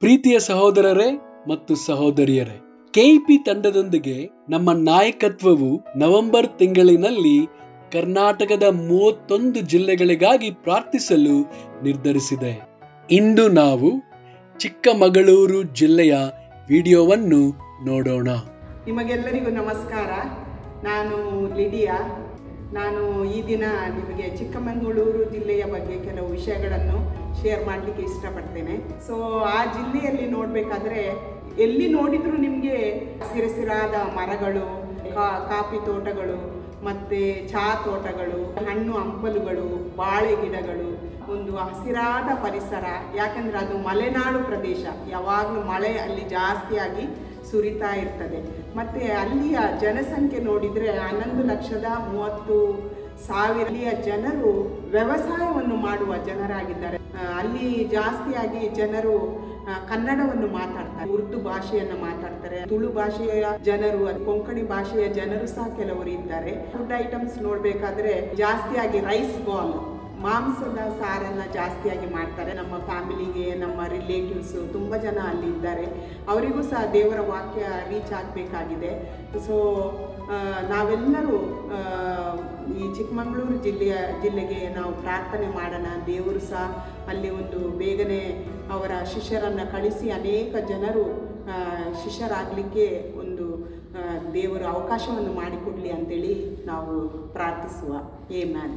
ಪ್ರೀತಿಯ ಸಹೋದರರೇ ಮತ್ತು ಸಹೋದರಿಯರೇ, ಕೆಇಪಿ ತಂಡದೊಂದಿಗೆ ನಮ್ಮ ನಾಯಕತ್ವವು ನವೆಂಬರ್ ತಿಂಗಳಿನಲ್ಲಿ ಕರ್ನಾಟಕದ ಮೂವತ್ತೊಂದು ಜಿಲ್ಲೆಗಳಿಗಾಗಿ ಪ್ರಾರ್ಥಿಸಲು ನಿರ್ಧರಿಸಿದೆ. ಇಂದು ನಾವು ಚಿಕ್ಕಮಗಳೂರು ಜಿಲ್ಲೆಯ ವಿಡಿಯೋವನ್ನು ನೋಡೋಣ. ನಿಮಗೆಲ್ಲರಿಗೂ ನಮಸ್ಕಾರ. ನಾನು ಲಿಡಿಯಾ. ನಾನು ಈ ದಿನ ನಿಮಗೆ ಚಿಕ್ಕಮಗಳೂರು ಜಿಲ್ಲೆಯ ಬಗ್ಗೆ ಕೆಲವು ವಿಷಯಗಳನ್ನು ಶೇರ್ ಮಾಡಲಿಕ್ಕೆ ಇಷ್ಟಪಡ್ತೇನೆ. ಸೊ ಆ ಜಿಲ್ಲೆಯಲ್ಲಿ ನೋಡಬೇಕಾದ್ರೆ ಎಲ್ಲಿ ನೋಡಿದರೂ ನಿಮಗೆ ಹಸಿರಸಿರಾದ ಮರಗಳು ಕಾಫಿ ತೋಟಗಳು, ಮತ್ತು ಚಹಾ ತೋಟಗಳು, ಹಣ್ಣು ಹಂಪಲುಗಳು, ಬಾಳೆ ಗಿಡಗಳು, ಒಂದು ಹಸಿರಾದ ಪರಿಸರ. ಯಾಕಂದರೆ ಅದು ಮಲೆನಾಡು ಪ್ರದೇಶ. ಯಾವಾಗಲೂ ಮಳೆ ಅಲ್ಲಿ ಜಾಸ್ತಿಯಾಗಿ ಸುರಿತಾ ಇರ್ತದೆ. ಮತ್ತು ಅಲ್ಲಿಯ ಜನಸಂಖ್ಯೆ ನೋಡಿದರೆ ಹನ್ನೊಂದು ಲಕ್ಷದ ಮೂವತ್ತು ಸಾವಿರ ಅಲ್ಲಿಯ ಜನರು ವ್ಯವಸಾಯವನ್ನು ಮಾಡುವ ಜನರಾಗಿದ್ದಾರೆ. ಅಲ್ಲಿ ಜಾಸ್ತಿಯಾಗಿ ಜನರು ಕನ್ನಡವನ್ನು ಮಾತಾಡ್ತಾರೆ, ಉರ್ದು ಭಾಷೆಯನ್ನು ಮಾತಾಡ್ತಾರೆ. ತುಳು ಭಾಷೆಯ ಜನರು ಕೊಂಕಣಿ ಭಾಷೆಯ ಜನರು ಸಹ ಕೆಲವರು ಇದ್ದಾರೆ. ಫುಡ್ ಐಟಮ್ಸ್ ನೋಡಬೇಕಾದ್ರೆ ಜಾಸ್ತಿಯಾಗಿ ರೈಸ್ ಬಾಲ್ ಮಾಂಸದ ಸಾರನ್ನು ಜಾಸ್ತಿಯಾಗಿ ಮಾಡ್ತಾರೆ. ನಮ್ಮ ಫ್ಯಾಮಿಲಿಗೆ, ನಮ್ಮ ರಿಲೇಟಿವ್ಸು ತುಂಬ ಜನ ಅಲ್ಲಿ ಇದ್ದಾರೆ. ಅವರಿಗೂ ಸಹ ದೇವರ ವಾಕ್ಯ ರೀಚ್ ಆಗಬೇಕಾಗಿದೆ. ಸೊ ನಾವೆಲ್ಲರೂ ಈ ಚಿಕ್ಕಮಗಳೂರು ಜಿಲ್ಲೆಯ, ಜಿಲ್ಲೆಗೆ ನಾವು ಪ್ರಾರ್ಥನೆ ಮಾಡೋಣ. ದೇವರು ಸಹ ಅಲ್ಲಿ ಒಂದು ಬೇಗನೆ ಅವರ ಶಿಷ್ಯರನ್ನು ಕಳಿಸಿ ಅನೇಕ ಜನರು ಶಿಷ್ಯರಾಗಲಿಕ್ಕೆ ಒಂದು ದೇವರು ಅವಕಾಶವನ್ನು ಮಾಡಿಕೊಡಲಿ ಅಂತೇಳಿ ನಾವು ಪ್ರಾರ್ಥಿಸುವ. ಏ ಮ್ಯಾನ್